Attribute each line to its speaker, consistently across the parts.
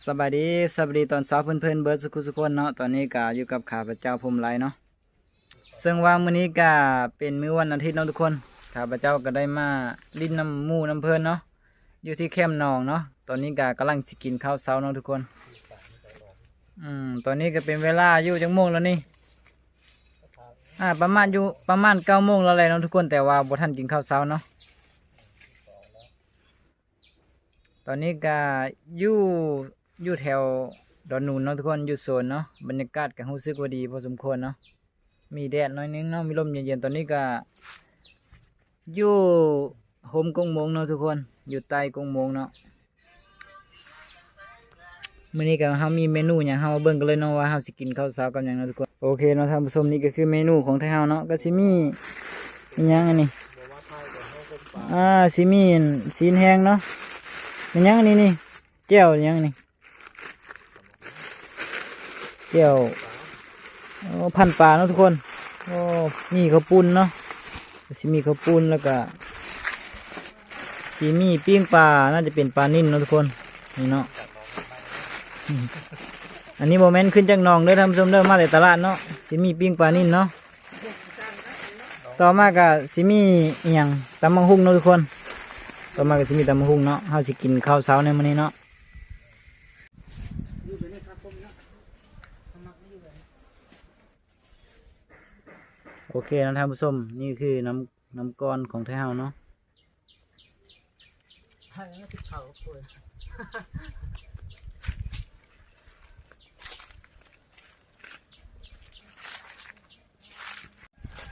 Speaker 1: สบายดีสวัสดีตอนเช้าเพื่อนๆเบิร์ดสุขุสุคนเนาะตอนนี้ก็อยู่กับข้าพเจ้าภูมิไรเนาะซึ่งว่ามื้อนี้ก็เป็นมื้อวันอาทิตย์เนาะทุกคนข้าพเจ้าก็ได้มาลิ้นน้ำมูน้ำเพิ่นเนาะอยู่ที่แคมป์หนองเนาะตอนนี้ก็กำลังสิกินข้าวเช้าเนาะทุกคนอืมตอนนี้ก็เป็นเวลาอยู่จังโมงแล้วนี่อ่าประมาณอยู่ประมาณเก้าโมงแล้วแหละเนาะทุกคนแต่ว่าบ่ทันกินข้าวเช้าเนาะตอนนี้ก็อยู่ อยู่แถวดอนนูนเนาะทุกคนอยู่โซนเนาะบรรยากาศก็รู้สึกว่าดีพอสมควรเนาะมีแดดน้อยนึงเนาะมีลมเย็นๆตอนนี้ก็อยู่โฮมกงมงเนาะทุกคนอยู่ใต้กงมงเนาะมื้อนี้ก็เฮามีเมนูหยังเฮามาเบิ่งกันเลยเนาะว่าเฮาสิกินข้าวเช้ากับหยังเนาะทุกคนโอเคเนาะท่านผู้ชมนี่ก็คือเมนูของไทยเฮาเนาะก็สิมีอิหยังอันนี้อ่าสิมีซีนแห้งเนาะมันยังอันนี่นี่แก้วยังนี่ แก้วโอ้พันปลาเนาะทุกคนโอ้มีข้าวปุ้นเนาะสิมีข้าวปุ้นแล้วก็สิมีปิ้งปลา น่าจะเป็นปลานิ่นเนาะทุกคน นี่เนาะ อันนี้โมเมนต์ขึ้นจากนองเด้อท่านผู้ชมเด้อมาจากตลาดเนาะสิมีปิ้งปลานิ่นเนาะ ต่อมาก็สิมีอหย่างตำมังหุ่งเนาะทุกคน ต่อมาก็สิมีตำมะฮุ่งเนาะเฮาสิกินข้าวเช้าในมื้อนี้เนาะ โอเคนะท่านผู้ชมนี่คือน้ำน้ำก้อนของไทยเฮาเนาะ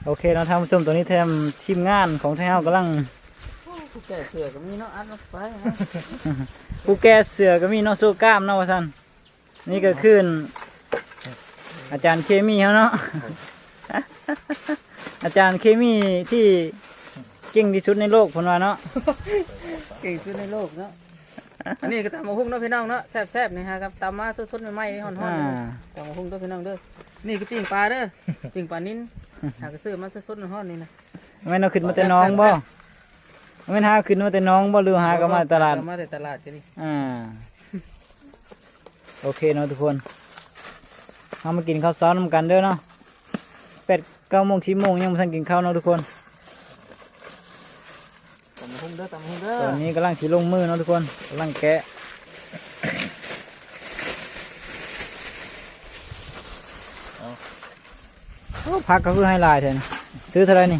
Speaker 1: โอเคนะท่านผู้ชมตัวนี้แทมทีมงานของไทยเฮากำลัง
Speaker 2: ผู้แก่เสือก็มีเนาะอัดลงไปนะ
Speaker 1: ผู้แก่เสือก็มีเนาะสู้กล้ามเนาะว่าซั่นนี่ก็คืออาจารย์เคมีเขาเนาะ อาจารย์เคมีที่เก่งที่สุดในโลกคนว่าเนาะ
Speaker 2: เก่งสุดในโลกเนาะอันนี้ก็ตำมะฮุ่งเนาะพี่น้องเนาะแซ่บๆนี่ฮะครับตำมาสดๆใหม่ๆฮ้อน
Speaker 1: อ่า
Speaker 2: ๆ ตำมะฮุ่งเด้อพี่น้องเด้อ นี่คือปิ้งปลาเด้อ ปิ้งปลานิ่นหากซื้อมาสดๆฮ้อนๆนี่นะ
Speaker 1: แม่นเอาขึ้นมาแต่น้องบ่แม่นหาขึ้นมาแต่น้องบ่หรือหาก็มาตลาด
Speaker 2: เอมาแต่ตลาดกันนี่
Speaker 1: อ่า โอเคเนาะทุกคนเอามากินข้าวเช้านำกันเด้อเนาะ แปดเก้าโมงสิบโมงยังไม่ทันกินข้าวเนาะทุกคน
Speaker 2: ตำมะฮุ่งเด้อตำมะฮุ่งเด้อ
Speaker 1: ตอนนี้กำลังสิลงมือเนาะทุกคนกำลังแกะโอ้พักก็คือให้ลายแทนซื้อเท่าไหรนี่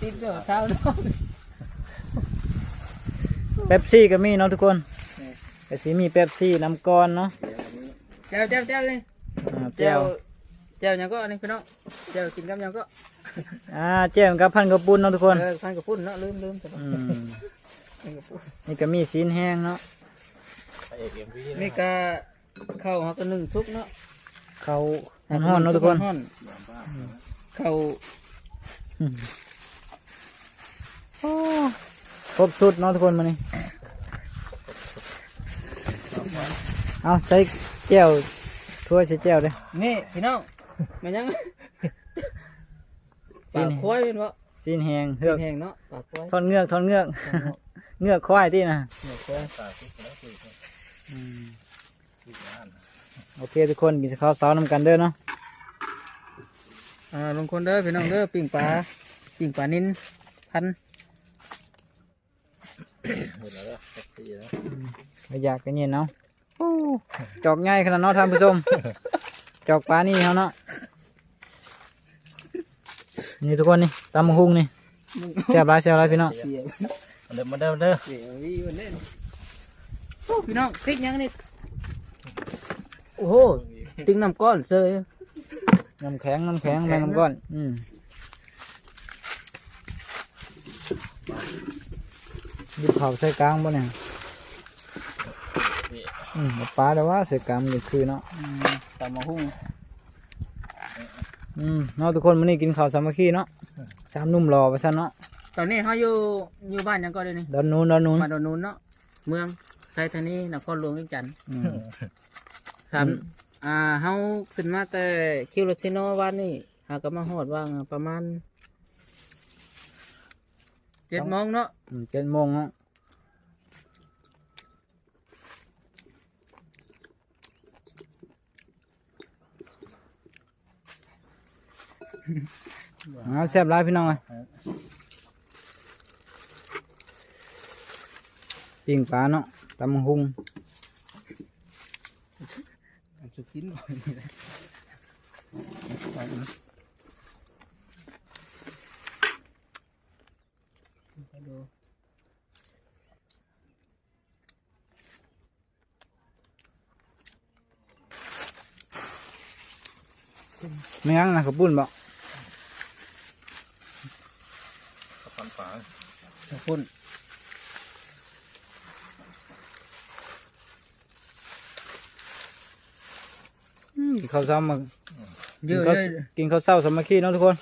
Speaker 2: ติดเด้อเช้าเนาะ
Speaker 1: เป๊ปซี่ก็มีเนาะทุกคนก็สิมีเป๊ปซี่น้ำก้อนเนาะ
Speaker 2: แจ่วแจ่วแจ่วเลย
Speaker 1: อ่า
Speaker 2: แจ่
Speaker 1: แจ่
Speaker 2: ว
Speaker 1: ว
Speaker 2: แจ่วหยังก็อันนี้พี่น้องแจ่วกินกับหยังก็
Speaker 1: อ่าแจ่วกับพันกระปุ้นเนาะทุกคน
Speaker 2: เออพันกับปุ้นเนาะลืมลืมจ้ะ
Speaker 1: อืม
Speaker 2: พันกับปุ้น
Speaker 1: นี่ก็มีซีนแห้งเนาะ
Speaker 2: นี่ก็ข้าวเขาก็นึ่งซุกเนาะ
Speaker 1: เขาห้อนๆเนาะทุกคน
Speaker 2: ฮ้อนเขา
Speaker 1: อืมโอ้ครบสุดเนาะทุกคนมานี่เอาใส่แก้ว ถ้วยใส่แก้วเลย
Speaker 2: นี่พี่น้องแมันยัง
Speaker 1: จริ
Speaker 2: ปางกควายเป็นวะ
Speaker 1: ซีนแห้ง
Speaker 2: เหื
Speaker 1: เฮื
Speaker 2: อ
Speaker 1: อก
Speaker 2: แห้งเนาะปากควาย
Speaker 1: ทอนเงือกทอนเงือกเงือกควายที่นะ
Speaker 2: เหือกควาย
Speaker 1: อืมโอเคทุกคนกินข้าวเช้านำกันเด้อเนาะ
Speaker 2: อ่าลงคนเด้อพี่น้องเด้อปิ้งปลาปิ้งปลานินพัน
Speaker 1: ไม่อยากกันเย็นเนาะโอ้ จอกง่ายขนาดเนาะท่านผู้ชม จอกปลานี่เขาเนาะ นี่ทุกคนนี่ตำมะฮุงนี่เสียบไรเสียบไรพี่น้อง
Speaker 2: เสีย
Speaker 1: เดิมมาเดิมเด้อ
Speaker 2: เสียวิวันเล่นโอ้พี่น้องพริกยังนี่โอ้โหติ้งน้ำก้อนเซย
Speaker 1: น้ำแข็งน้ำแข็งแมงน้ำก้อน อืมยิบเผาใส่กลางบ่เนี่ย อืมเอาปลาแต่ว่าใส่กลางมันคือเนาะ
Speaker 2: อืมตำมะฮุ่ง
Speaker 1: อืมเนาะทุกคนมื้อนี้กินข้าวสามัคคีเนาะสามหนุ่มรอไปซะเนาะ
Speaker 2: ตอนนี้เขาอยู่อยู่บ้านยังก็เลยนี่
Speaker 1: ดอนนู้นดอนนู้น
Speaker 2: บ้านดอนนูนเนาะเมืองไซธานีนครหลวงเวียงจันทน์
Speaker 1: อืม
Speaker 2: ครับ
Speaker 1: อืม
Speaker 2: อ่าเฮาขึ้นมาแต่คิวรถชิโนวันนี้หาก็มาฮอดว่างประมาณเจ็ดโมงเนาะ
Speaker 1: อืมเจ็ดโมงเนาะ เอาแซ่บร้ายพี่น้องเลยปิ้งปลาเนาะตำหุง
Speaker 2: อันสุกินบ่นี่แหละเอาอีกไปดู
Speaker 1: ไม่งั้นนะขับปุ้นบอก
Speaker 3: พันฝา
Speaker 2: ข้าวปุ้น
Speaker 1: กินข้าวเช้ามา
Speaker 2: เยอะ
Speaker 1: กินข้าว
Speaker 2: เลย
Speaker 1: กินข้าวเช้าสามัคคีเนาะทุกคน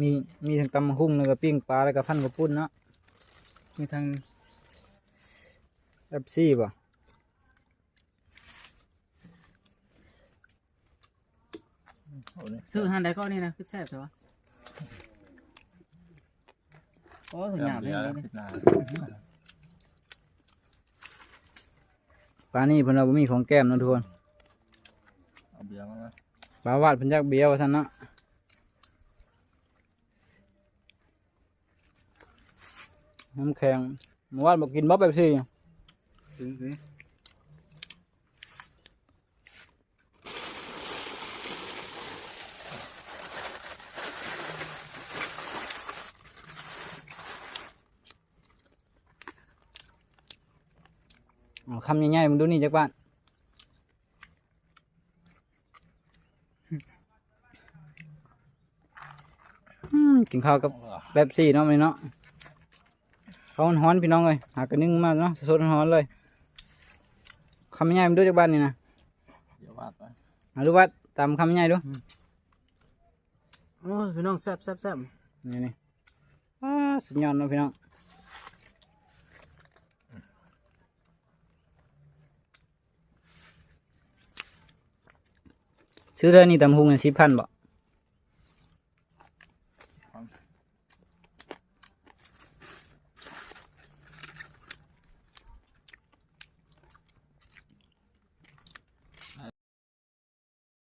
Speaker 1: มีมีทั้งตำบักหุ่งแล้วก็ปิ้งปลาแล้วก็พันกับปุ้นเนาะ
Speaker 2: มีทาง
Speaker 1: แอปซี่ป่ะ
Speaker 2: ซื้อหันใดก็นี่นะคือแซ่บใช่ปะ โอ้ถึงหยาบเลย
Speaker 3: เบียร์
Speaker 2: นี่
Speaker 3: ติดหน้า
Speaker 1: ปลานี่เพิ่นเราบ่มีของแก้มเนาะทุกคน
Speaker 3: เอาเบียร์มาไหม
Speaker 1: ปลาวาดเพิ่นอยากเบียร์ว่าซั่นเนาะน้ำแข็งเมื่อวานบอกกินบ๊อบแบบซี่
Speaker 3: ถึงถึ
Speaker 1: เอาคำใหญ่ๆมึงดูนี่จักบ้านอืมกินข้าวกับแบบซี่เนาะมื้อนี้เนาะเขาวฮ้อนๆพี่น้องเลยหากระนึ่งมาเนาะสดๆฮ้อนๆเลยคำใหญ่มึงดูจักบ้านนี่นะ
Speaker 3: เดี๋ยววาดไป
Speaker 1: มาดูว่าตามคำใหญ่ดู
Speaker 2: โอ้พี่น้องแซ่บแซ่บแซ่บ
Speaker 1: นี่นี่อ้าสุดยอดเนาะพี่น้อง ซื้อเท่านี้ตำหุงสิบพันบ่